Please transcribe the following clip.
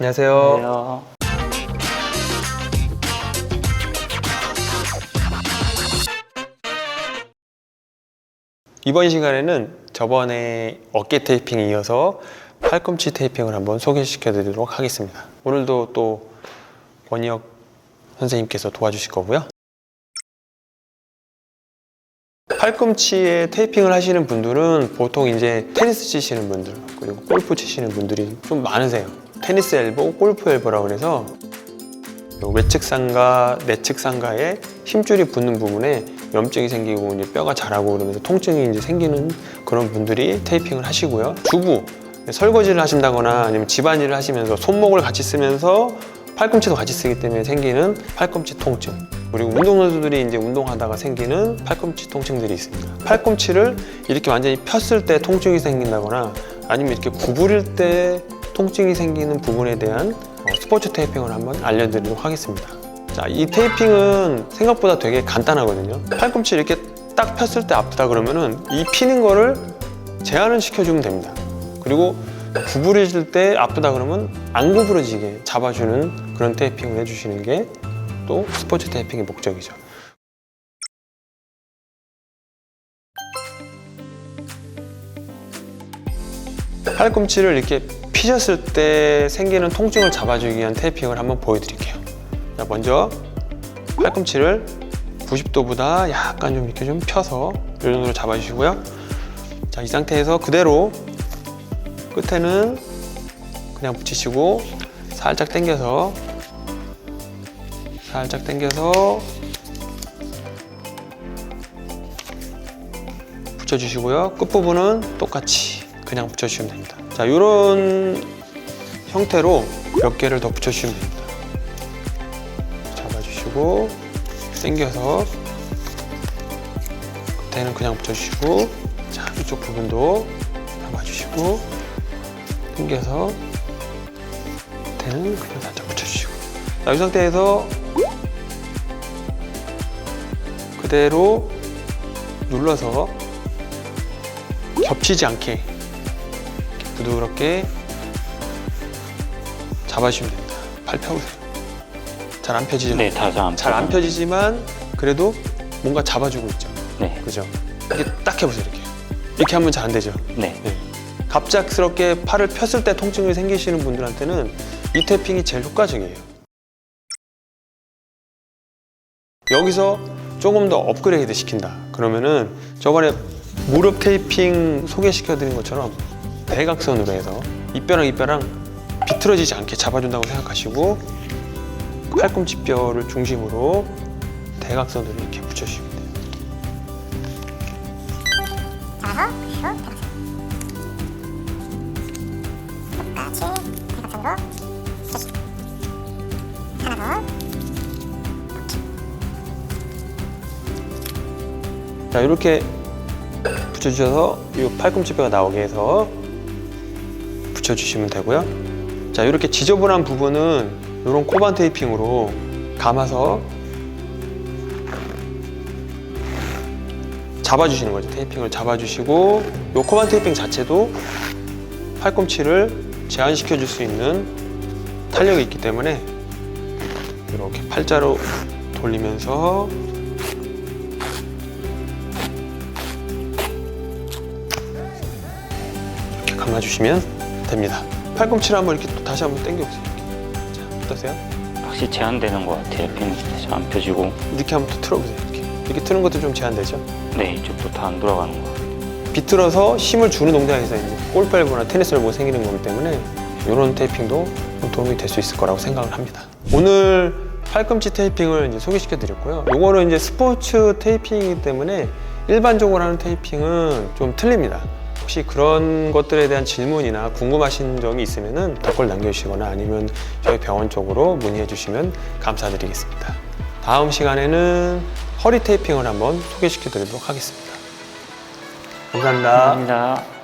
안녕하세요. 안녕하세요. 이번 시간에는 저번에 어깨 테이핑에 이어서 팔꿈치 테이핑을 한번 소개시켜 드리도록 하겠습니다. 오늘도 또 원희혁 선생님께서 도와주실 거고요. 팔꿈치에 테이핑을 하시는 분들은 보통 이제 테니스 치시는 분들 그리고 골프 치시는 분들이 좀 많으세요. 테니스 엘보, 골프 엘보라고 요 외측 상가, 내측 상가에 힘줄이 붙는 부분에 염증이 생기고 이제 뼈가 자라고 그러면서 통증이 이제 생기는 그런 분들이 테이핑을 하시고요. 주부 설거지를 하신다거나 아니면 집안일을 하시면서 손목을 같이 쓰면서 팔꿈치도 같이 쓰기 때문에 생기는 팔꿈치 통증 그리고 운동선수들이 이제 운동하다가 생기는 팔꿈치 통증들이 있습니다. 팔꿈치를 이렇게 완전히 폈을 때 통증이 생긴다거나 아니면 이렇게 구부릴 때 통증이 생기는 부분에 대한 어, 스포츠 테이핑을 한번 알려드리도록 하겠습니다. 자, 이 테이핑은 생각보다 되게 간단하거든요. 팔꿈치 이렇게 딱 폈을 때 아프다 그러면은 이 피는 거를 제한을 시켜주면 됩니다. 그리고 구부러질 때 아프다 그러면 안 구부러지게 잡아주는 그런 테이핑을 해주시는 게 또 스포츠 테이핑의 목적이죠. 팔꿈치를 이렇게 피셨을 때 생기는 통증을 잡아주기 위한 테이핑을 한번 보여드릴게요. 자, 먼저 팔꿈치를 90도보다 약간 좀 이렇게 좀 펴서 이 정도로 잡아주시고요. 자, 이 상태에서 그대로 끝에는 그냥 붙이시고 살짝 당겨서 살짝 당겨서 붙여주시고요. 끝부분은 똑같이 그냥 붙여주시면 됩니다. 자, 이런 형태로 몇 개를 더 붙여주시면 됩니다. 잡아주시고 당겨서 끝에는 그냥 붙여주시고 자, 이쪽 부분도 잡아주시고 당겨서 끝에는 그냥 살짝 붙여주시고 자, 이 상태에서 그대로 눌러서 겹치지 않게 부드럽게 잡아주시면 됩니다. 발 펴보세요. 잘 안 펴지죠? 네, 다잘 잘안 펴지지만 그래도 뭔가 잡아주고 있죠. 네, 그죠? 이렇게 딱 해보세요. 이렇게. 이렇게 하면 잘 안 되죠. 네, 네. 갑작스럽게 팔을 폈을 때 통증이 생기시는 분들한테는 이 태핑이 제일 효과적이에요. 여기서 조금 더 업그레이드 시킨다. 그러면은 저번에 무릎 테이핑 소개시켜 드린 것처럼 대각선으로 해서 이뼈랑 이뼈랑 비틀어지지 않게 잡아준다고 생각하시고 팔꿈치 뼈를 중심으로 대각선으로 이렇게 붙여주시면 돼요. 대각선으로 셋 하나 자 이렇게 붙여주셔서 이 팔꿈치 뼈가 나오게 해서 붙여주시면 되고요. 자 이렇게 지저분한 부분은 이런 코반 테이핑으로 감아서 잡아주시는 거죠. 테이핑을 잡아주시고 이 코반 테이핑 자체도 팔꿈치를 제한시켜 줄 수 있는 탄력이 있기 때문에 이렇게 팔자로 돌리면서 이렇게 감아주시면 됩니다. 팔꿈치를 한번 이렇게 또 다시 한번 당겨보세요. 자, 어떠세요? 확실히 제한되는 것 같아요. 핀이 잘안 펴지고, 이렇게 한번 또 틀어보세요. 이렇게. 이렇게 트는 것도 좀 제한되죠? 네, 이쪽도 다 안 돌아가는 것 같아요. 비틀어서 힘을 주는 동작에서 이제 골프 엘보나 테니스 엘보 생기는 거기 때문에 이런 테이핑도 좀 도움이 될 수 있을 거라고 생각을 합니다. 오늘 팔꿈치 테이핑을 이제 소개시켜 드렸고요. 이거는 이제 스포츠 테이핑이기 때문에 일반적으로 하는 테이핑은 좀 틀립니다. 혹시 그런 것들에 대한 질문이나 궁금하신 점이 있으면 댓글 남겨주시거나 아니면 저희 병원 쪽으로 문의해 주시면 감사드리겠습니다. 다음 시간에는 허리 테이핑을 한번 소개시켜 드리도록 하겠습니다. 감사합니다. 감사합니다.